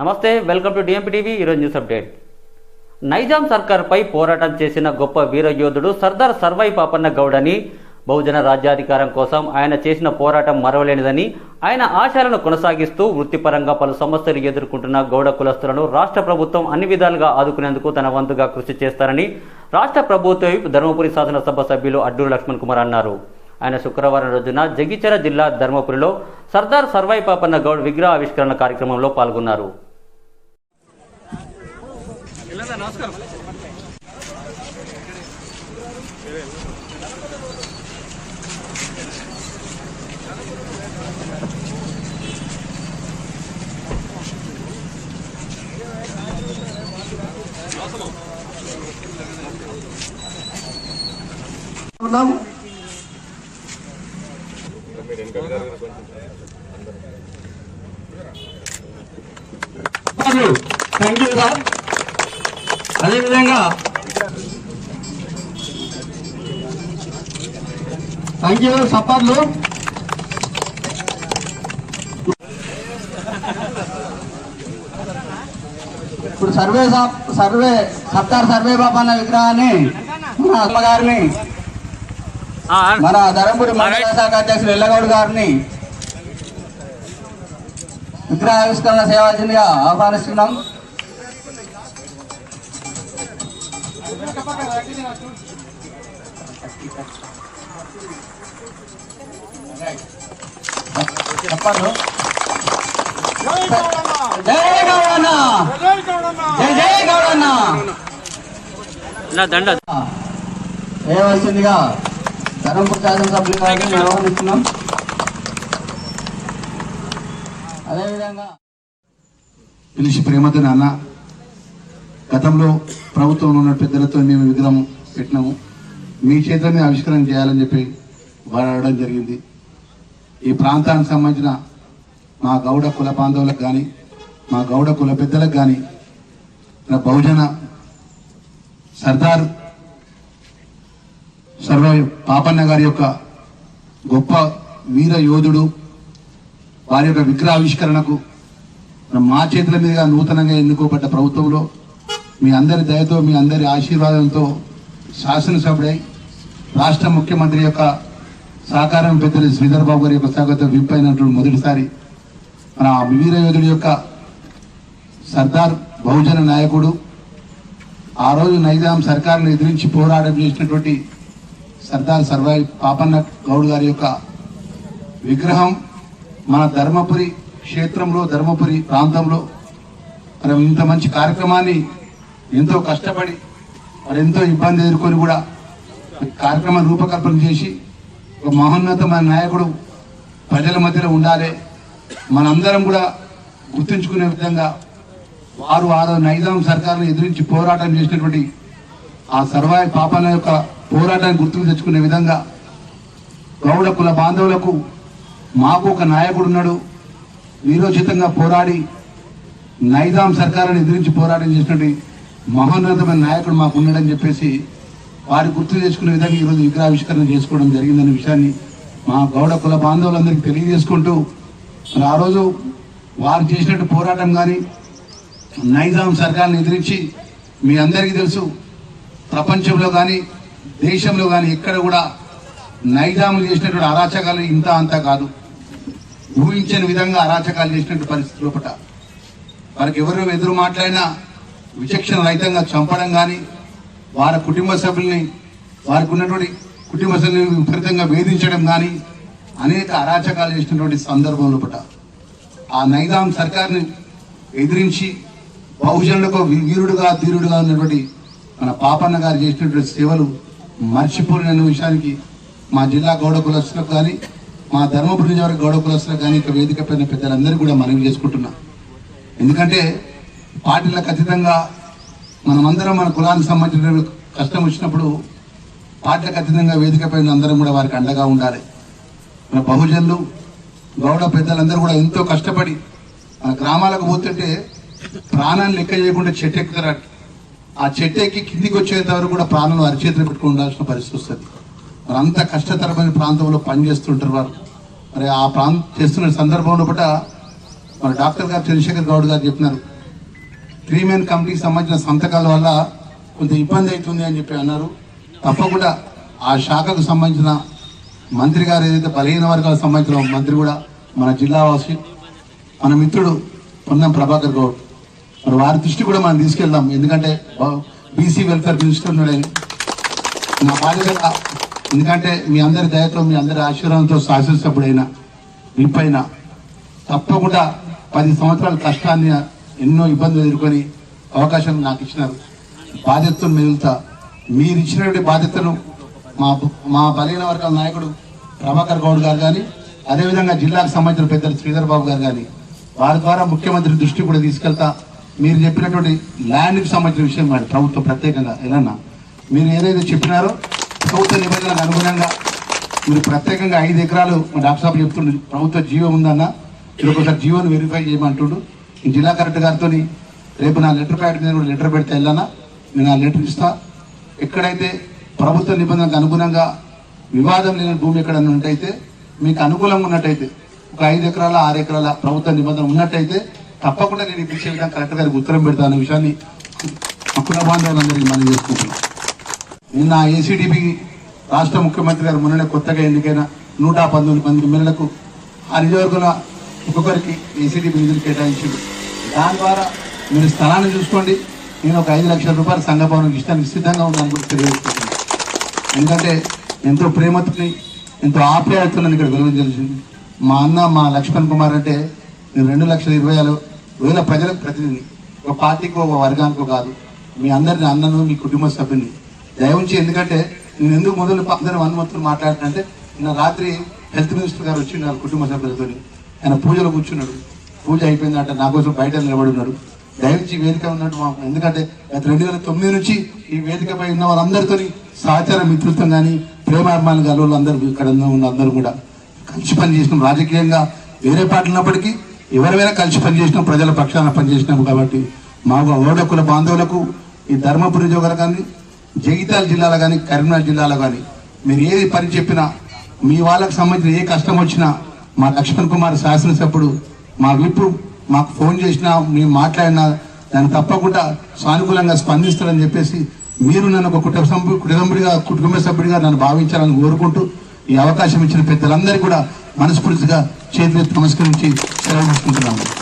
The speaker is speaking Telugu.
నమస్తే వెల్కమ్ టు డిఎంపీ టీవీ ఈరోజు న్యూస్ అప్డేట్ నైజాం సర్కార్పై పోరాటం చేసిన గొప్ప వీరయోధుడు సర్దార్ సర్వై పాపన్న గౌడని బహుజన రాజ్యాధికారం కోసం ఆయన చేసిన పోరాటం మరవలేనిదని ఆయన ఆశయాలను కొనసాగిస్తూ వృత్తిపరంగా పలు సమస్యలు ఎదుర్కొంటున్న గౌడ కులస్తులను రాష్ట్ర ప్రభుత్వం అన్ని విధాలుగా ఆదుకునేందుకు తన వంతుగా కృషి చేస్తారని రాష్ట్ర ప్రభుత్వ ధర్మపురి శాసనసభ సభ్యులు అడ్డూరు లక్ష్మణ్ కుమార్ అన్నారు. ఆయన శుక్రవారం రోజున జగిచెర జిల్లా ధర్మపురిలో సర్దార్ సర్వై పాపన్న గౌడ్ విగ్రహ ఆవిష్కరణ కార్యక్రమంలో పాల్గొన్నారు. ఉన్నాం థ్యాంక్ యూ సార్ అదేవిధంగా యూ సప్పర్లు. ఇప్పుడు సర్వే సర్వే సర్దార్ సర్వే బాబా అన్న విగ్రహాన్ని మన అమ్మగారిని మన ధరంపూడి మండల శాఖ అధ్యక్షులు ఎల్లగౌడ్ గారిని విగ్రహావిష్కరణ సేవాల్సిందిగా ఆహ్వానిస్తున్నాం. చెప్పండు. జై గౌడన్న జై జై గౌడన్న దండ వేయవలసిందిగా ధర్మపురి శాసనసభ్యులు గారిని అదేవిధంగా పిలిచి ప్రేమతో నాన్న గతంలో ప్రభుత్వంలో ఉన్న పెద్దలతో మేము విగ్రహం పెట్టినాము. మీ చేతులనే ఆవిష్కరణ చేయాలని చెప్పి వాడడం జరిగింది. ఈ ప్రాంతానికి సంబంధించిన మా గౌడ కుల బాంధవులకు కానీ మా గౌడ కుల పెద్దలకు కానీ నా బహుజన సర్దార్ సర్వ పాపన్న గారి యొక్క గొప్ప వీర యోధుడు వారి యొక్క విగ్రహావిష్కరణకు ఆవిష్కరణకు మా చేతుల మీదుగా నూతనంగా ఎన్నుకోబడ్డ ప్రభుత్వంలో మీ అందరి దయతో మీ అందరి ఆశీర్వాదంతో శాసనసభ్యుడై రాష్ట్ర ముఖ్యమంత్రి యొక్క సహకారం పెద్దలు శ్రీధర్ బాబు గారి యొక్క స్వాగతం విప్ అయినటువంటి మొదటిసారి మన వీర యోధుడి యొక్క సర్దార్ బహుజన నాయకుడు ఆ రోజు నైజాం సర్కారును ఎదిరించి పోరాటం చేసినటువంటి సర్దార్ సర్వాయి పాపన్న గౌడ్ గారి యొక్క విగ్రహం మన ధర్మపురి క్షేత్రంలో ధర్మపురి ప్రాంతంలో మనం ఇంత మంచి కార్యక్రమాన్ని ఎంతో కష్టపడి మరి ఎంతో ఇబ్బంది ఎదుర్కొని కూడా కార్యక్రమం రూపకల్పన చేసి ఒక మహోన్నతమైన నాయకుడు ప్రజల మధ్యలో ఉండాలి. మనందరం కూడా గుర్తుంచుకునే విధంగా వారు ఆ నైజాం సర్కారును ఎదిరించి పోరాటం చేసినటువంటి ఆ సర్వాయ పాపన యొక్క పోరాటాన్ని గుర్తుకు తెచ్చుకునే విధంగా గౌడ కుల బాంధవులకు మాకు ఒక నాయకుడు ఉన్నాడు. వీరోచితంగా పోరాడి నైజాం సర్కారుని ఎదిరించి పోరాటం చేసినటువంటి మహోన్నతమైన నాయకుడు మాకు ఉన్నాడని చెప్పేసి వారి గుర్తు చేసుకునే విధంగా ఈరోజు విగ్రహావిష్కరణ చేసుకోవడం జరిగిందనే విషయాన్ని మా గౌడ కుల బాంధవులందరికీ తెలియజేసుకుంటూ మరి ఆ రోజు వారు చేసినట్టు పోరాటం కానీ నైజాం సర్కార్ని ఎదిరించి మీ అందరికీ తెలుసు ప్రపంచంలో కానీ దేశంలో కానీ ఎక్కడ కూడా నైజాములు చేసినటువంటి అరాచకాలు ఇంత అంతా కాదు. ఊహించని విధంగా అరాచకాలు చేసినటువంటి పరిస్థితి లోపల. వారికి ఎవరు ఎదురు మాట్లాడినా విచక్షణ రహితంగా చంపడం కానీ వారి కుటుంబ సభ్యుల్ని వారికి ఉన్నటువంటి కుటుంబ సభ్యులను విపరీతంగా వేధించడం కానీ అనేక అరాచకాలు చేసినటువంటి సందర్భం పట ఆ నైజాం సర్కార్ని ఎదిరించి బహుజనులకు వీరుడుగా ధీరుడుగా ఉన్నటువంటి మన పాపన్న గారు చేసినటువంటి సేవలు మర్చిపోలేని విషయానికి మా జిల్లా గౌడ కులస్తులకు కానీ మా ధర్మపురి నియోజకవర్గ గౌడ కులస్తులకు కానీ ఇక వేదిక పైన పెద్దలందరూ కూడా మనవి చేసుకుంటున్నా. ఎందుకంటే పార్టీలకు అతీతంగా మనమందరం మన కులానికి సంబంధించిన కష్టం వచ్చినప్పుడు పార్టీలకు అతీతంగా వేదికపై అందరం కూడా వారికి అండగా ఉండాలి. మన బహుజనులు గౌడ పెద్దలందరూ కూడా ఎంతో కష్టపడి మన గ్రామాలకు పోతుంటే ప్రాణాన్ని లెక్క చేయకుండా చెట్టు ఎక్కుతారట ఆ చెట్టు ఎక్కి కిందికి వచ్చేంత వరకు కూడా ప్రాణాలు అరిచేతులు పెట్టుకుని ఉండాల్సిన పరిస్థితి వస్తుంది. మరి అంత కష్టతరమైన ప్రాంతంలో పనిచేస్తుంటారు వారు. మరి ఆ ప్రాంతం చేస్తున్న సందర్భంలో పూట మన డాక్టర్ గారు చంద్రశేఖర్ గౌడ్ గారు చెప్పినారు. త్రీ మెన్ కమిటీకి సంబంధించిన సంతకాల వల్ల కొంత ఇబ్బంది అవుతుంది అని చెప్పి అన్నారు. తప్పకుండా ఆ శాఖకు సంబంధించిన మంత్రి గారు ఏదైతే బలహీన వర్గాలకు సంబంధించిన మంత్రి కూడా మన జిల్లావాసి మన మిత్రుడు పొన్నం ప్రభాకర్ గౌడ్. మరి వారి దృష్టి కూడా మనం తీసుకెళ్దాం. ఎందుకంటే బీసీ వెల్ఫేర్ మినిస్టర్ ఉన్నాడు నా బాధ్యత ఎందుకంటే మీ అందరి దయతో మీ అందరి ఆశీర్వాదంతో శాసనసభ్యుడైనా విప్పైన తప్పకుండా పది సంవత్సరాల కష్టాన్ని ఎన్నో ఇబ్బందులు ఎదుర్కొని అవకాశం నాకు ఇచ్చినారు. బాధ్యతను మిగులుతా మీరు ఇచ్చినటువంటి బాధ్యతను మా మా బలహీన వర్గాల నాయకుడు ప్రభాకర్ గౌడ్ గారు కానీ అదేవిధంగా జిల్లాకు సంబంధించిన పెద్దలు శ్రీధర్ బాబు గారు కానీ వారి ద్వారా ముఖ్యమంత్రి దృష్టి కూడా తీసుకెళ్తా. మీరు చెప్పినటువంటి ల్యాండ్కి సంబంధించిన విషయం మరి ప్రభుత్వం ప్రత్యేకంగా ఏదన్నా మీరు ఏదైతే చెప్పినారో ప్రభుత్వ నిబంధనలకు అనుగుణంగా మీరు ప్రత్యేకంగా ఐదు ఎకరాలు మా డాక్టర్ సాబ్ చెప్తుండ్రు ప్రభుత్వ జీవో ఉందన్న మీరు ఒకసారి జీవోను వెరిఫై చేయమంటుండు. జిల్లా కలెక్టర్ గారితో రేపు నా లెటర్ ప్యాడ్ మీద కూడా లెటర్ పెడితే వెళ్ళానా? నేను ఆ లెటర్ ఇస్తా. ఎక్కడైతే ప్రభుత్వ నిబంధనలకు అనుగుణంగా వివాదం లేని భూమి ఎక్కడైనా ఉన్నట్టయితే మీకు అనుకూలంగా ఉన్నట్టయితే ఒక ఐదు ఎకరాల ఆరు ఎకరాల ప్రభుత్వ నిబంధన ఉన్నట్టయితే తప్పకుండా నేను ఇప్పించే విధంగా కలెక్టర్ గారికి ఉత్తరం పెడతాను అనే విషయాన్ని అక్కుల బాంధవులందరికీ మనం చేసుకుంటున్నాం నిన్న ఏసీడీపీ రాష్ట్ర ముఖ్యమంత్రి గారు మొన్ననే కొత్తగా ఎన్నికైన నూట పంతొమ్మిది మంది ఎమ్మెల్యేలకు ఆ నియోజకవర్గంలో ఒక్కొక్కరికి ఏసీడీపీ నిధులు కేటాయించింది దాని ద్వారా మీరు స్థలాన్ని చూసుకోండి. నేను ఒక ఐదు లక్షల రూపాయలు సంఘ భవనం ఇష్టానికి సిద్ధంగా ఉన్నాను కూడా తెలియజేస్తున్నాను. ఎందుకంటే ఎంతో ప్రేమతోని ఎంతో ఆప్యాయతను ఇక్కడ వెలువరించాల్సింది మా అన్న మా లక్ష్మణ్ కుమార్ అంటే నేను రెండు లక్షల ఇరవై ఆరు వేల ప్రజలకు ప్రతినిధి. ఒక పార్టీకి ఒక వర్గానికో కాదు. మీ అందరిని అన్నను మీ కుటుంబ సభ్యుని దయవుంచి ఎందుకంటే నేను ఎందుకు మొదలు అందరూ అనుమతులు మాట్లాడినంటే నిన్న రాత్రి హెల్త్ మినిస్టర్ గారు వచ్చి నా కుటుంబ సభ్యులతో ఆయన పూజలో కూర్చున్నాడు. పూజ అయిపోయిందంటే నా కోసం బయట నిలబడి ఉన్నాడు దయవుంచి వేదిక ఉన్నట్టు మా- ఎందుకంటే గత రెండు వేల తొమ్మిది నుంచి ఈ వేదికపై ఉన్న వాళ్ళందరితో సహచార మిత్రుత్వం కానీ ప్రేమాభిమానులు గల వాళ్ళందరూ ఇక్కడ ఉన్న అందరూ కూడా కలిసి పనిచేసినాం. రాజకీయంగా వేరే పార్టీ ఉన్నప్పటికీ ఎవరివైనా కలిసి పనిచేసినాం ప్రజల పక్షాన పనిచేసినాం కాబట్టి మాకు ఓడకుల బాంధవులకు ఈ ధర్మపురి జోగర్ కానీ జగిత్యాల జిల్లాలో కానీ కరీంనగర్ జిల్లాలో కానీ మీరు ఏది పని చెప్పినా మీ వాళ్ళకి సంబంధించిన ఏ కష్టం వచ్చినా మా లక్ష్మణ్ కుమార్ శాసనసభ్యుడు మా విప్పు మాకు ఫోన్ చేసినా మేము మాట్లాడినా దాన్ని తప్పకుండా సానుకూలంగా స్పందిస్తారని చెప్పేసి మీరు నన్ను ఒక కుటుంబ సభ్యు కుటుంబుడిగా కుటుంబ సభ్యుడిగా నన్ను భావించాలని కోరుకుంటూ ఈ అవకాశం ఇచ్చిన పెద్దలందరికీ కూడా మనస్ఫూర్తిగా చేతులెత్తి నమస్కరించి సెలవు తీసుకుంటున్నాము